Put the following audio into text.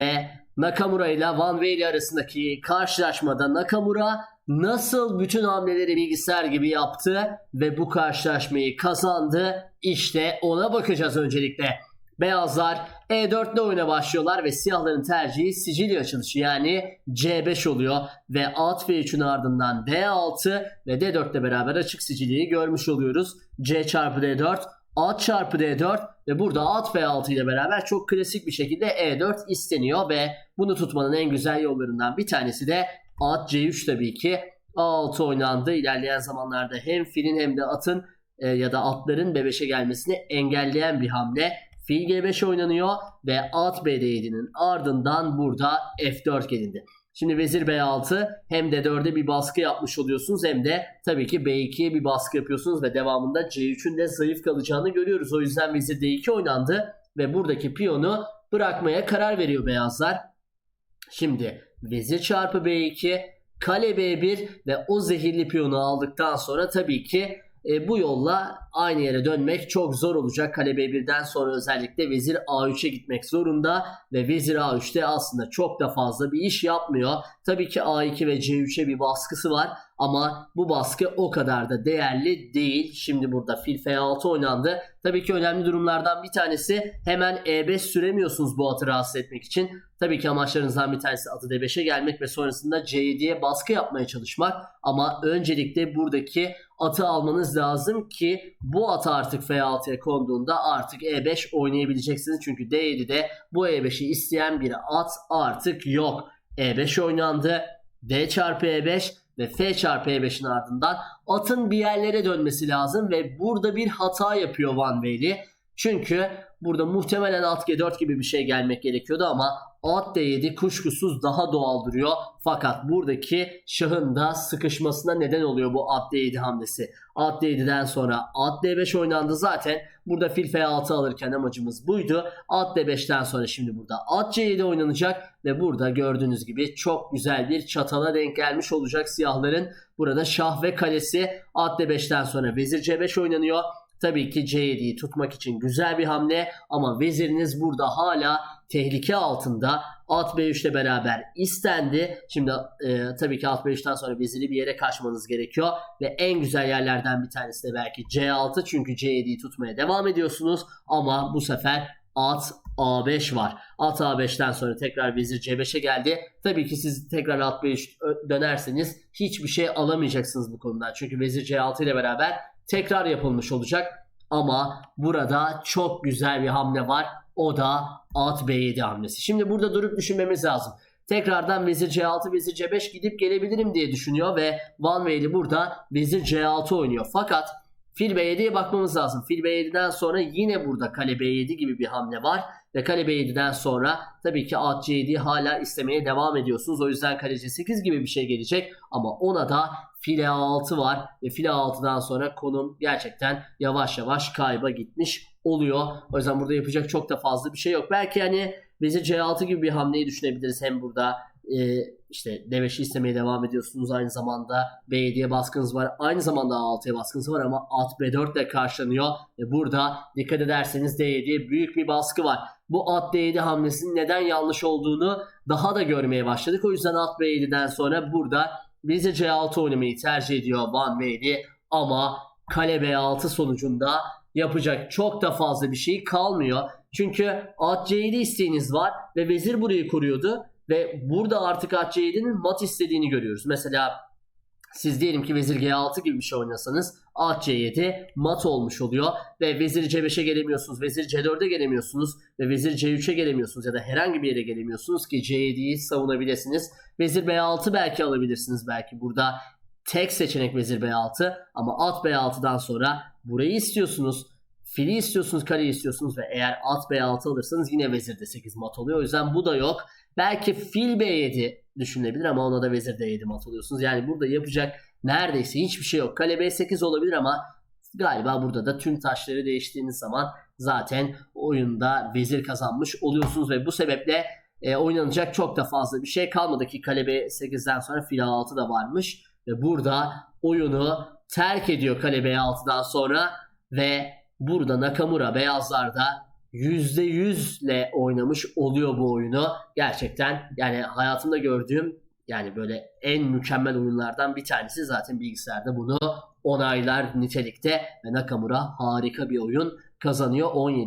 Ve Nakamura ile Van Weyli arasındaki karşılaşmada Nakamura nasıl bütün hamleleri bilgisayar gibi yaptı ve bu karşılaşmayı kazandı. İşte ona bakacağız öncelikle. Beyazlar E4 ile oyuna başlıyorlar ve siyahların tercihi Sicilya açılışı yani C5 oluyor ve at V3'ün ardından D6 ve D4 ile beraber açık Sicilya'yı görmüş oluyoruz. C çarpı D4 at çarpı D4 ve burada at F6 ile beraber çok klasik bir şekilde E4 isteniyor ve bunu tutmanın en güzel yollarından bir tanesi de at C3 tabii ki A6 oynandı. İlerleyen zamanlarda hem filin hem de atın e, ya da atların B5'e gelmesini engelleyen bir hamle. Fil G5 oynanıyor ve at B7'nin ardından burada F4 gelindi. Şimdi vezir B6 hem de 4'e bir baskı yapmış oluyorsunuz hem de tabii ki B2'ye bir baskı yapıyorsunuz ve devamında C3'ün de zayıf kalacağını görüyoruz. O yüzden vezir D2 oynandı ve buradaki piyonu bırakmaya karar veriyor beyazlar. Şimdi vezir çarpı B2 kale B1 ve o zehirli piyonu aldıktan sonra tabii ki e, bu yolla aynı yere dönmek çok zor olacak. Kale B1'den sonra özellikle vezir A3'e gitmek zorunda ve vezir A3'te aslında çok da fazla bir iş yapmıyor. Tabii ki A2 ve C3'e bir baskısı var ama bu baskı o kadar da değerli değil. Şimdi burada fil F6 oynandı. Tabii ki önemli durumlardan bir tanesi hemen E5 süremiyorsunuz bu atı rahatsız etmek için. Tabii ki amaçlarınızdan bir tanesi atı D5'e gelmek ve sonrasında C7'ye baskı yapmaya çalışmak. Ama öncelikle buradaki atı almanız lazım ki bu at artık F6'ya konduğunda artık E5 oynayabileceksiniz. Çünkü D7'de bu E5'i isteyen bir at artık yok. E5 oynandı. D çarpı E5 ve F çarpı E5'in ardından atın bir yerlere dönmesi lazım ve burada bir hata yapıyor Van Weyli. Çünkü burada muhtemelen at G4 gibi bir şey gelmek gerekiyordu ama at D7 kuşkusuz daha doğal duruyor. Fakat buradaki şahın da sıkışmasına neden oluyor bu at D7 hamlesi. At D7'den sonra at D5 oynandı zaten. Burada fil F6 alırken amacımız buydu. At D5'ten sonra şimdi burada at C7 oynanacak ve burada gördüğünüz gibi çok güzel bir çatala denk gelmiş olacak siyahların. Burada şah ve kalesi at D5'ten sonra vezir C5 oynanıyor. Tabii ki C7'yi tutmak için güzel bir hamle ama veziriniz burada hala tehlike altında. At B3 ile beraber istendi. Şimdi e, tabii ki at B3'ten sonra veziri bir yere kaçmanız gerekiyor. Ve en güzel yerlerden bir tanesi de belki C6. Çünkü C7'yi tutmaya devam ediyorsunuz. Ama bu sefer at A5 var. At A5'ten sonra tekrar vezir C5'e geldi. Tabii ki siz tekrar at B3 dönerseniz hiçbir şey alamayacaksınız bu konudan. Çünkü vezir C6 ile beraber tekrar yapılmış olacak. Ama burada çok güzel bir hamle var. O da at B7 hamlesi. Şimdi burada durup düşünmemiz lazım. Tekrardan vezir C6, vezir C5 gidip gelebilirim diye düşünüyor ve Van Weyli burada vezir C6 oynuyor. Fakat fil B7'ye bakmamız lazım. Fil B7'den sonra yine burada kale B7 gibi bir hamle var. Ve kale B7'den sonra tabii ki at C7 hala istemeye devam ediyorsunuz. O yüzden kale C8 gibi bir şey gelecek. Ama ona da fil A6 var. Ve fil A6'dan sonra konum gerçekten yavaş yavaş kayba gitmiş oluyor. O yüzden burada yapacak çok da fazla bir şey yok. Belki hani vezir C6 gibi bir hamleyi düşünebiliriz. Hem burada e, işte D5'i istemeye devam ediyorsunuz. Aynı zamanda B7'ye baskınız var. Aynı zamanda A6'ya baskınız var ama at B4 ile karşılanıyor. Ve burada dikkat ederseniz D7'ye büyük bir baskı var. Bu at D7 hamlesinin neden yanlış olduğunu daha da görmeye başladık. O yüzden at B7'den sonra burada vezir C6 oynamayı tercih ediyor Van Weyli. Ama kale B6 sonucunda yapacak çok da fazla bir şey kalmıyor. Çünkü at C7 isteğiniz var ve vezir burayı koruyordu. Ve burada artık at C7'nin mat istediğini görüyoruz. Mesela siz diyelim ki vezir G6 gibi bir şey oynasanız at C7 mat olmuş oluyor ve vezir C5'e gelemiyorsunuz, vezir C4'e gelemiyorsunuz ve vezir C3'e gelemiyorsunuz ya da herhangi bir yere gelemiyorsunuz ki C7'yi savunabilirsiniz. Vezir B6 belki alabilirsiniz belki burada tek seçenek vezir B6 ama at B6'dan sonra burayı istiyorsunuz. Fili istiyorsunuz, kareyi istiyorsunuz ve eğer at B6 alırsanız yine vezir D8 mat oluyor. O yüzden bu da yok. Belki fil B7 düşünülebilir ama ona da vezir D7 mat oluyorsunuz. Yani burada yapacak neredeyse hiçbir şey yok. Kale B8 olabilir ama galiba burada da tüm taşları değiştiğiniz zaman zaten oyunda vezir kazanmış oluyorsunuz ve bu sebeple e, oynanacak çok da fazla bir şey kalmadı ki kale B8'den sonra fil A6 da varmış ve burada oyunu terk ediyor kale B6'dan sonra ve burada Nakamura beyazlarda %100'le oynamış oluyor bu oyunu. Gerçekten yani hayatımda gördüğüm yani böyle en mükemmel oyunlardan bir tanesi zaten bilgisayarda bunu onaylar nitelikte ve Nakamura harika bir oyun kazanıyor 17